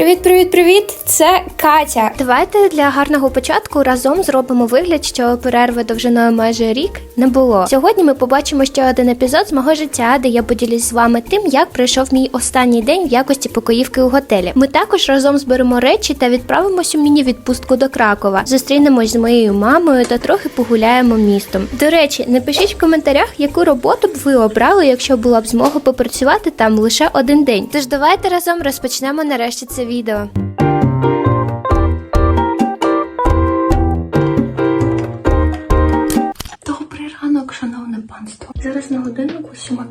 Привіт, привіт, привіт! Це Катя. Давайте для гарного початку разом зробимо вигляд, що перерви довжиною майже рік не було. Сьогодні ми побачимо ще один епізод з мого життя, де я поділюсь з вами тим, як пройшов мій останній день в якості покоївки у готелі. Ми також разом зберемо речі та відправимось у міні-відпустку до Кракова. Зустрінемось з моєю мамою та трохи погуляємо містом. До речі, напишіть в коментарях, яку роботу б ви обрали, якщо була б змога попрацювати там лише один день. Тож давайте разом розпочнемо нарешті це відео.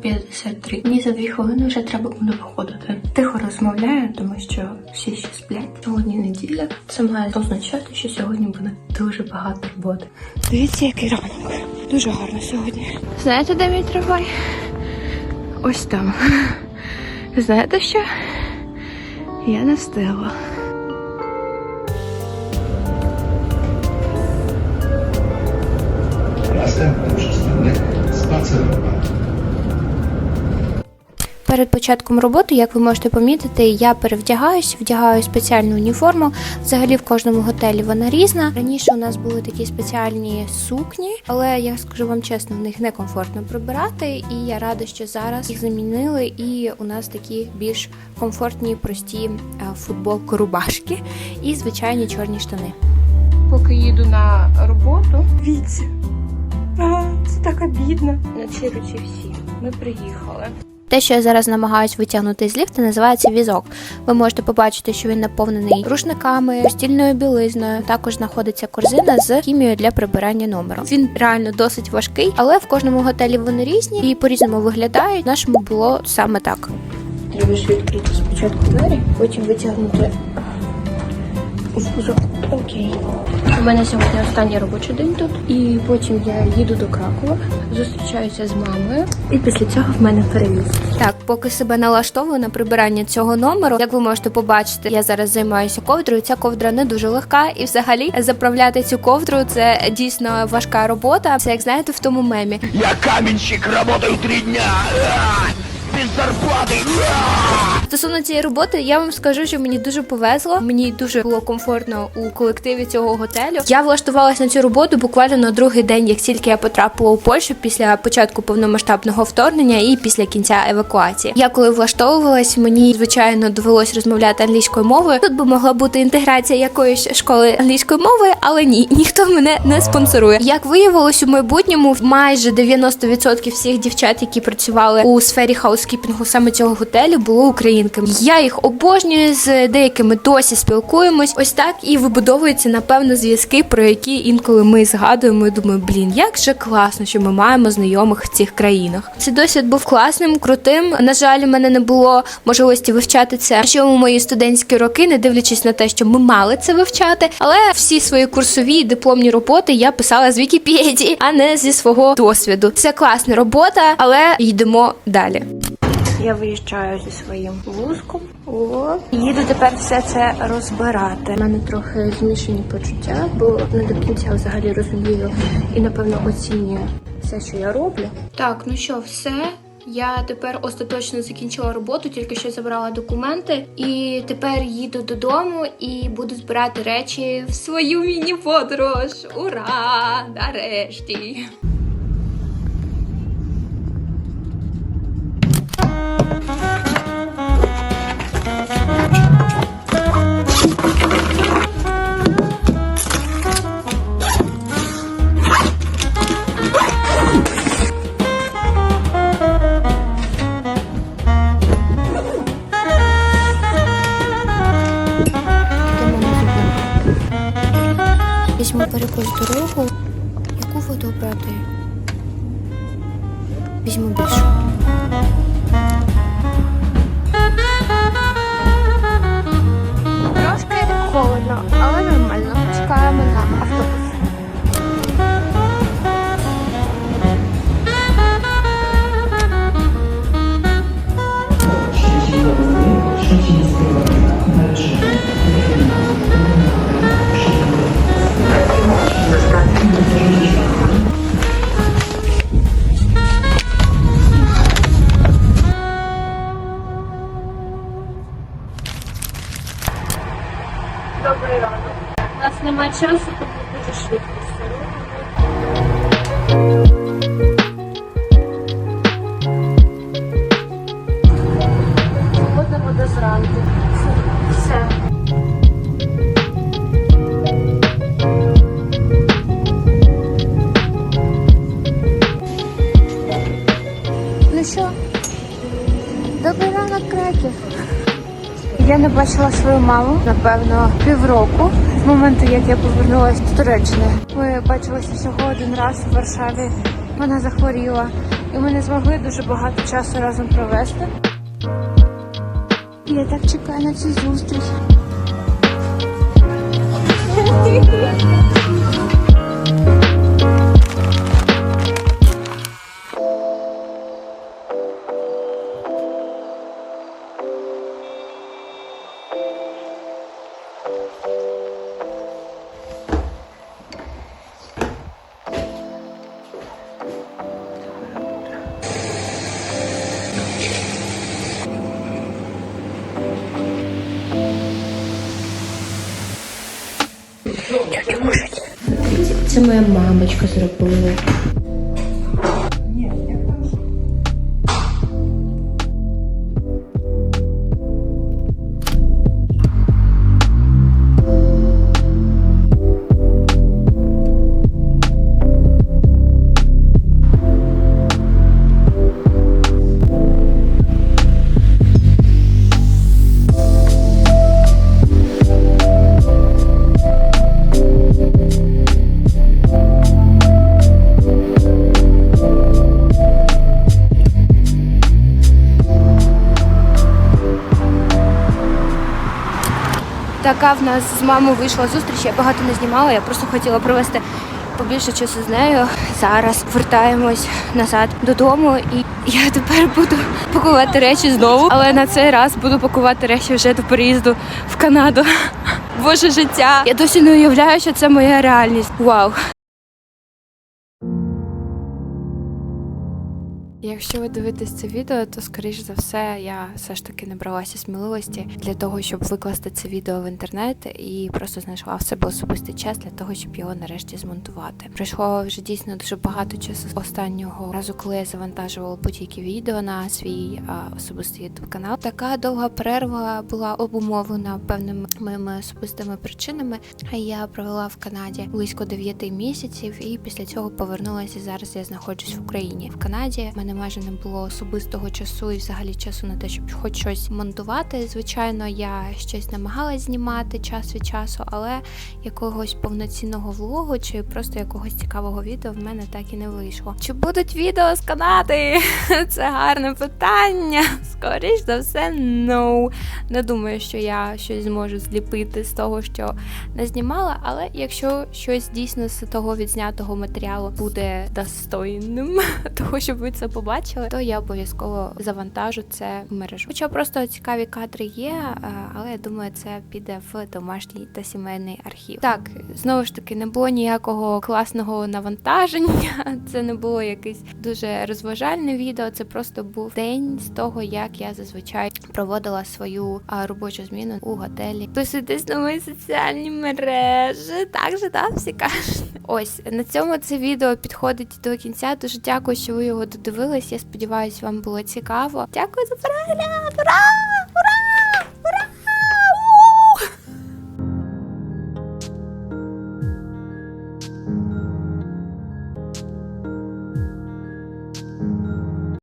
53. Мені за дві хвилини вже треба буде виходити. Тихо розмовляю, тому що всі ще сплять. Сьогодні неділя. Це має означати, що сьогодні буде дуже багато роботи. Дивіться, який ранок. Дуже гарно сьогодні. Знаєте, де мій трамвай? Ось там. Знаєте що? Я не встигла. Перед початком роботи, як ви можете помітити, я перевдягаюсь, вдягаю спеціальну уніформу. Взагалі в кожному готелі вона різна. Раніше у нас були такі спеціальні сукні, але я скажу вам чесно, в них некомфортно прибирати, і я рада, що зараз їх замінили, і у нас такі більш комфортні, прості е, футболки, рубашки і звичайні чорні штани. Поки їду на роботу. Дивіться. Це так обідно. На ці руці всі. Ми приїхали. Те, що я зараз намагаюся витягнути з ліфта, називається візок. Ви можете побачити, що він наповнений рушниками, стільною білизною. Також знаходиться корзина з хімією для прибирання номеру. Він реально досить важкий, але в кожному готелі вони різні і по-різному виглядають. Нашому було саме так. Треба ж відкрити спочатку двері, потім витягнути вузок. Окей. У мене сьогодні останній робочий день тут, і потім я їду до Кракова, зустрічаюся з мамою, і після цього в мене переїзд. Так, поки себе налаштовую на прибирання цього номеру, як ви можете побачити, я зараз займаюся ковдрою. Ця ковдра не дуже легка, і взагалі заправляти цю ковдру це дійсно важка робота. Це як знаєте в тому мемі. Я каменщик, работаю три дня. Без зарплаты. А! Стосовно цієї роботи, я вам скажу, що мені дуже повезло. Мені дуже було комфортно у колективі цього готелю. Я влаштувалася на цю роботу буквально на другий день, як тільки я потрапила у Польщу після початку повномасштабного вторгнення і після кінця евакуації. Я коли влаштовувалась, мені звичайно довелось розмовляти англійською мовою. Тут би могла бути інтеграція якоїсь школи англійської мови, але ні, ніхто мене не спонсорує. Як виявилось у майбутньому, майже 90% всіх дівчат, які працювали у сфері хаускіпінгу саме цього готелю, були українками. Я їх обожнюю з деякими досі спілкуємось. Ось так і вибудовуються напевно зв'язки, про які інколи ми згадуємо. і Думаю, блін, як же класно, що ми маємо знайомих в цих країнах. Цей досвід був класним, крутим. На жаль, у мене не було можливості вивчати це ще у мої студентські роки, не дивлячись на те, що ми мали це вивчати. Але всі свої курсові і дипломні роботи я писала з Вікіпедії, а не зі свого досвіду. Це класна робота, але йдемо далі. Я виїжджаю зі своїм вузком. О, їду тепер все це розбирати. У мене трохи змішані почуття, бо не до кінця взагалі розумію і напевно оцінюю все, що я роблю. Так, ну що, все. Я тепер остаточно закінчила роботу, тільки що забрала документи, і тепер їду додому і буду збирати речі в свою міні-подорож. Ура! Нарешті! Візьму перекус дорогу. Яку воду обрати? Візьму більшу. Просто холодно, Ну що, добрий ранок, креків. Я не бачила свою маму, напевно, півроку з моменту, як я повернулася з Туреччини. Ми бачилися всього один раз в Варшаві. Вона захворіла, і ми не змогли дуже багато часу разом провести. Я так чекаю на цю зустріч. Це моя мамочка зробила. Така в нас з мамою вийшла зустріч. Я багато не знімала. Я просто хотіла провести побільше часу з нею. Зараз вертаємось назад додому, і я тепер буду пакувати речі знову. Але на цей раз буду пакувати речі вже до переїзду в Канаду. Боже життя. Я досі не уявляю, що це моя реальність. Вау. Якщо ви дивитесь це відео, то скоріш за все я все ж таки набралася сміливості для того, щоб викласти це відео в інтернет і просто знайшла в себе особистий час для того, щоб його нарешті змонтувати. Пройшло вже дійсно дуже багато часу останнього разу, коли я завантажувала будь-які відео на свій а, особистий канал. Така довга перерва була обумовлена певними моїми особистими причинами. Я провела в Канаді близько 9 місяців, і після цього повернулася. Зараз я знаходжусь в Україні. В Канаді в мене майже не було особистого часу і взагалі часу на те, щоб хоч щось монтувати. Звичайно, я щось намагалась знімати час від часу, але якогось повноцінного влогу чи просто якогось цікавого відео в мене так і не вийшло. Чи будуть відео з Канади? Це гарне питання. Скоріш за все, no. Не думаю, що я щось зможу зліпити з того, що не знімала, але якщо щось дійсно з того відзнятого матеріалу буде достойним того, щоб ви це побачили, то я обов'язково завантажу це в мережу. Хоча просто цікаві кадри є, е, але я думаю, це піде в домашній та сімейний архів. Так, знову ж таки, не було ніякого класного навантаження. Це не було якесь дуже розважальне відео. Це просто був день з того, як я зазвичай проводила свою робочу зміну у готелі. Підписуйтесь на мої соціальні мережі. Так же, так, всі кажуть. Ось на цьому це відео підходить до кінця. Дуже дякую, що ви його додивились. Я сподіваюся, вам було цікаво. Дякую за перегляд!